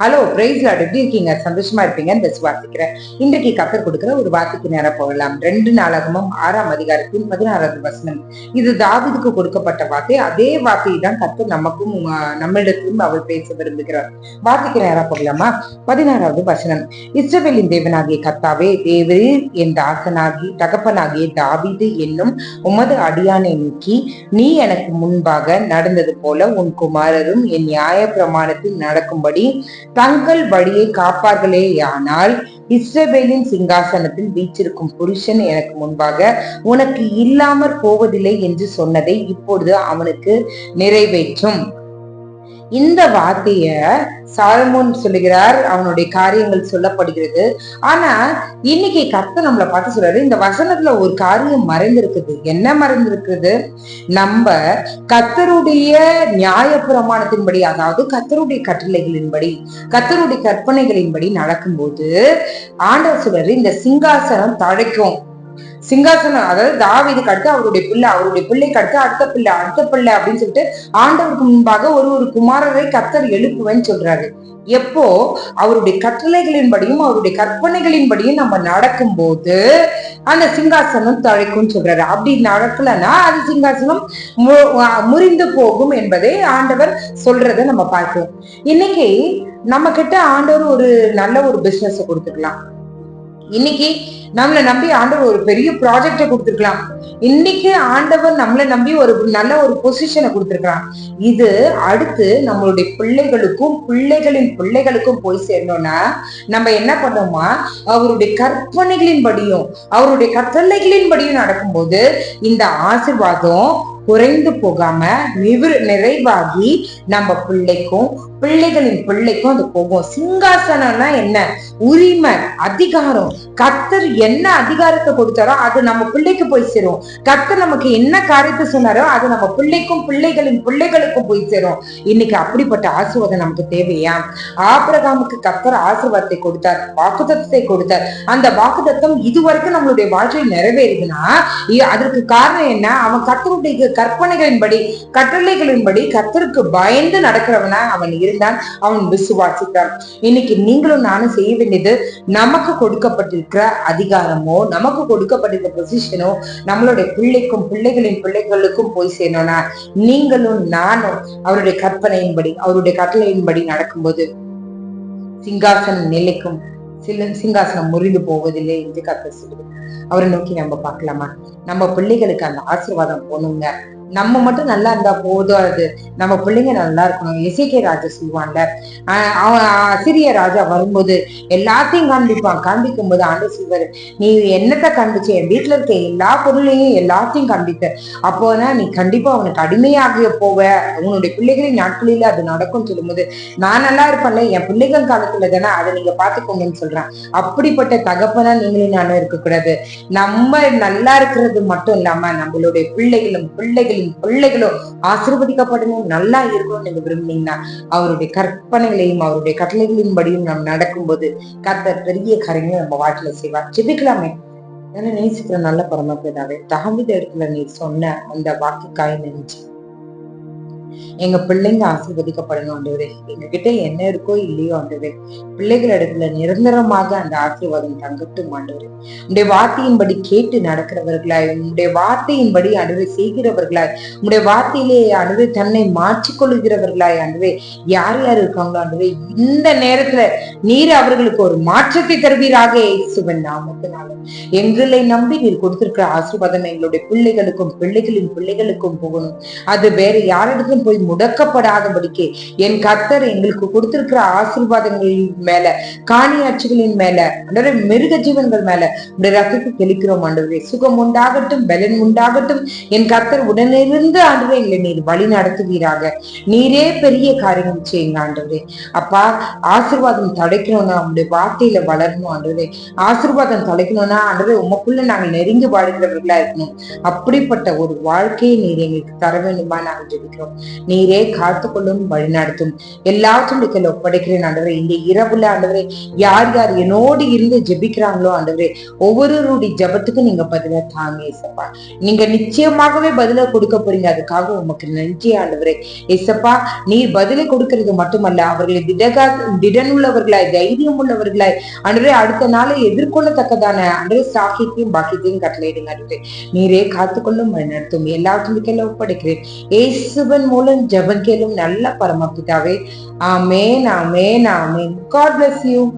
Hello price lot எப்படி இருக்கீங்க? சந்தோஷமா இருப்பீங்கன்னு வாசிக்கிறேன். இன்றைக்கு கத்தர் கொடுக்கிற ஒரு வாசிக்கு நேரம் போகலாம். ரெண்டு நாளாகமும் ஆறாம் அதிகாரத்தின் பதினாறாவது வசனம். இது தாவிதுக்கு கொடுக்கப்பட்ட வார்த்தை. அதே வார்த்தையை தான் கத்தர் நமக்கும் ஆஹ், நம்மிடத்திலும் அவர் பேச விரும்புகிறார். வாசிக்கு நேரம் போகலாமா? பதினாறாவது வசனம். இஸ்ரவேலின் தேவனாகிய கத்தாவே தேவரே என் தாசனாகி தகப்பனாகிய தாவிது என்னும் உமது அடியானை நீக்கி நீ எனக்கு முன்பாக நடந்தது போல உன் குமாரரும் என் நியாய பிரமாணத்தில் நடக்கும்படி தங்கள் வழியை காப்பார்களேயானால் இஸ்ரவேலின் சிங்காசனத்தில் வீச்சிருக்கும் புருஷன் எனக்கு முன்பாக உனக்கு இல்லாமற் போவதில்லை என்று சொன்னதை இப்பொழுது அவனுக்கு நிறைவேற்றும். இந்த வார்த்தைய சாலமோன் சொல்லுகிறார். அவனுடைய காரியங்கள் சொல்லப்படுகிறது. ஆனா இன்னைக்கு கத்த நம்மளை பார்த்து சொல்றாரு இந்த வசனத்துல ஒரு காரியம் மறைந்திருக்குது. என்ன மறைந்திருக்குது? நம்ம கத்தருடைய நியாய பிரமாணத்தின்படி அதாவது கத்தருடைய கட்டளைகளின்படி கத்தருடைய கற்பனைகளின்படி நடக்கும்போது ஆண்டவர் சொல்றாரு இந்த சிங்காசனம் தழைக்கும். சிங்காசனம் அதாவது தாவீதுக்கு அடுத்து அவருடைய பிள்ளை அவருடைய பிள்ளைக்கு அடுத்து அடுத்த பிள்ளை அடுத்த பிள்ளை அப்படின்னு சொல்லிட்டு ஆண்டவருக்கு முன்பாக ஒரு ஒரு குமாரரை கத்தர் எழுப்புவேன்னு சொல்றாரு. எப்போ? அவருடைய கட்டளைகளின்படியும் அவருடைய கற்பனைகளின்படியும் நம்ம நடக்கும்போது அந்த சிங்காசனம் தழைக்கும்னு சொல்றாரு. அப்படி நடக்கலன்னா அது சிங்காசனம் மு- முறிந்து போகும் என்பதை ஆண்டவர் சொல்றதை நம்ம பார்க்கிறோம் இன்னைக்கு நம்ம கிட்ட ஆண்டவர் ஒரு நல்ல ஒரு பிசினஸ் கொடுத்துக்கலாம். இன்னைக்கு நம்மளை நம்பி ஆண்டவர் ஒரு பெரிய ப்ராஜெக்டை கொடுத்துருக்கலாம். இன்னைக்கு ஆண்டவர் நம்மளை நம்பி ஒரு நல்ல ஒரு பொசிஷனை கொடுத்துருக்கலாம். இது அடுத்து நம்மளுடைய பிள்ளைகளுக்கும் பிள்ளைகளின் பிள்ளைகளுக்கும் போய் சேரணும்னா நம்ம என்ன பண்ணோமா? அவருடைய கற்பனைகளின் படியும் அவருடைய கட்டளைகளின்படியும் நடக்கும்போது இந்த ஆசிர்வாதம் குறைந்து போகாம நிவிர் நிறைவாகி நம்ம பிள்ளைக்கும் பிள்ளைகளின் பிள்ளைக்கும் அது போகும். சிங்காசனம்னா என்ன? உரிமை அதிகாரம். கத்தர் என்ன அதிகாரத்தை கொடுத்தாரோ அது நம்ம பிள்ளைக்கு போய் சேரும். கத்தர் நமக்கு என்ன காரியத்தை சொன்னாரோ அது நம்ம பிள்ளைக்கும் பிள்ளைகளின் பிள்ளைகளுக்கும் போய் சேரும். இன்னைக்கு அப்படிப்பட்ட ஆசீர்வாதம் நமக்கு தேவையா? ஆபிரகாமுக்கு கத்தர் ஆசீர்வாதத்தை கொடுத்தார் வாக்குத்தத்தை கொடுத்தார். அந்த வாக்குத்தத்தம் இதுவரைக்கும் நம்மளுடைய வாழ்க்கையில் நிறைவேறுதுன்னா அதற்கு காரணம் என்ன? அவன் கத்தருடைய கற்பனைகளின்படி கட்டளைகளின்படி கர்த்தருக்கு பயந்து நடக்கிறவனா அவன் இருந்தான் அவன் விசுவாசித்தான். இன்னைக்கு நீங்களும் நானும் செய்ய வேண்டியது நமக்கு கொடுக்கப்பட்டிருக்கிற அதிகாரமோ நமக்கு கொடுக்கப்பட்டிருக்கிற பொசிஷனோ நம்மளுடைய பிள்ளைக்கும் பிள்ளைகளின் பிள்ளைகளுக்கும் போய் சேரணும்னா நீங்களும் நானும் அவருடைய கற்பனையின்படி அவருடைய கட்டளையின்படி நடக்கும்போது சிங்காசனம் நிலைக்கும் சில சிங்காசனம் முறிந்து போவதில்லை என்று கத்த சொல்லுது அவரை நோக்கி நம்ம பார்க்கலாமா? நம்ம பிள்ளைகளுக்கு அந்த ஆசீர்வாதம் போகணுங்க நம்ம மட்டும் நல்லா இருந்தா போதும் அது. நம்ம பிள்ளைங்க நல்லா இருக்கணும். எசிகே ராஜா சொல்லுவான்ல. அவன் சிறிய ராஜா வரும்போது எல்லாத்தையும் காண்பிப்பான். காண்பிக்கும் போது ஆண்டு சொல்வாரு நீ என்னத்தை காண்பிச்ச? என் வீட்டுல இருக்க எல்லா பொருளையும் எல்லாத்தையும் காண்பித்த அப்போதான் நீ கண்டிப்பா அவனுக்கு அடிமையாக போவ. உன்னுடைய பிள்ளைகளின் நாட்களில அது நடக்கும்னு சொல்லும்போது நான் நல்லா இருப்பேன்ல. என் பிள்ளைகள் காலத்துல தானே அதை நீங்க பாத்துக்கோங்கன்னு சொல்றான். அப்படிப்பட்ட தகப்பனா நீங்களும் நானும் இருக்கக்கூடாது. நம்ம நல்லா இருக்கிறது மட்டும் இல்லாம நம்மளுடைய பிள்ளைகளும் பிள்ளைகளும் பிள்ளைகளும் ஆசிர்வதிக்கப்படணும் நல்லா இருக்கணும்னு நீங்க விரும்புனீங்கன்னா அவருடைய கற்பனைகளையும் அவருடைய கட்டளைகளின் படியும் நாம் நடக்கும்போது கத்தர் பெரிய காரியங்களை நம்ம வாழ்க்கையில செய்வார். ஜெபிக்கலாமே. என்ன நேசிக்கிற நல்ல பரமபிதாவே தகவல் இடத்துல நீ சொன்ன அந்த வாக்குக்காய் நினைச்சு. எங்க பிள்ளைங்க ஆசீர்வதிக்கப்படணும் ஆண்டவரே எங்க கிட்ட என்ன இருக்கோ இல்லையோ ஆண்டவரே பிள்ளைகள் இடத்துல நிரந்தரமாக அந்த ஆசீர்வாதம் தங்கட்டும் ஆண்டவரே. உடைய வார்த்தையின்படி கேட்டு நடக்கிறவர்களாய் உடைய வார்த்தையின்படி அணுவை செய்கிறவர்களாய் உடைய வார்த்தையிலே அணுவை தன்னை மாற்றிக்கொள்கிறவர்களாய் அணுவே யார் யார் இருக்காங்களோ அணுவே இந்த நேரத்துல நீர் அவர்களுக்கு ஒரு மாற்றத்தை தருவீராக இயேசுவின் நாமத்தினால. எங்களை நம்பி நீர் கொடுத்திருக்கிற ஆசீர்வாதம் எங்களுடைய பிள்ளைகளுக்கும் பிள்ளைகளின் பிள்ளைகளுக்கும் போகணும். அது வேற யாரிடத்தும் போய் முடக்கப்படாதபடிக்கு என் கர்த்தர் எங்களுக்கு கொடுத்திருக்கிற ஆசீர்வாதங்களின் மேல காணியாட்சிகளின் மேல மிருக ஜீவன்கள் மேல உடைய ரத்தத்தை தெளிக்கிறோம் ஆண்டவரே. சுகம் உண்டாகட்டும் பலன் உண்டாகட்டும். என் கர்த்தர் உடனிருந்து ஆண்டவரே எங்களை நீர் வழி நடத்துவீராக. நீரே பெரிய காரியம் செய்யுங்க ஆண்டவரே. அப்பா ஆசீர்வாதம் தடைக்கணும்னா உங்களுடைய வார்த்தையில வளரணும் ஆண்டவரே. ஆசீர்வாதம் தொலைக்கணும்னா ஆண்டவரே உமக்குள்ள நாங்கள் நெருங்கி வாழ்கிறவர்களா இருக்கணும். அப்படிப்பட்ட ஒரு வாழ்க்கையை நீர் எங்களுக்கு தர வேண்டுமா நாங்கள் ஜெபிக்கிறோம். நீரே காத்துக்கொள்ளும் வழிநடத்தும். எல்லாத்துடைய கையில ஒப்படைக்கிறேன் ஆண்டவரே. இந்த இரவுல ஆண்டவரே யார் யார் என்னோடு இருந்து ஜெபிக்கிறாங்களோ ஆண்டவரே ஒவ்வொருவருடைய ஜபத்துக்கும் நீங்க பதில தாங்க இசப்பா நீங்க நிச்சயமாகவே பதில கொடுக்க போறீங்க. அதுக்காக உமக்கு நன்றி ஆண்டவரே. இசப்பா நீர் பதிலை கொடுக்கிறது மட்டுமல்ல அவர்களை திடகா திடன் உள்ளவர்களாய் தைரியம் உள்ளவர்களாய் அன்றே அடுத்த நாளை எதிர்கொள்ளத்தக்கதான அன்றே சாக்கியத்தையும் பாக்கியத்தையும் கட்டளையிடுங்க ஆண்டவரே. நீரே காத்துக்கொள்ளும் வழிநடத்தும். எல்லாத்துக்கும் ஒப்படைக்கிறேன். ஏசுவன் மூலம் ஜெபம் கேளும் நல்ல பரமபிதாவே. ஆமேன் ஆமேன் ஆமேன். God bless you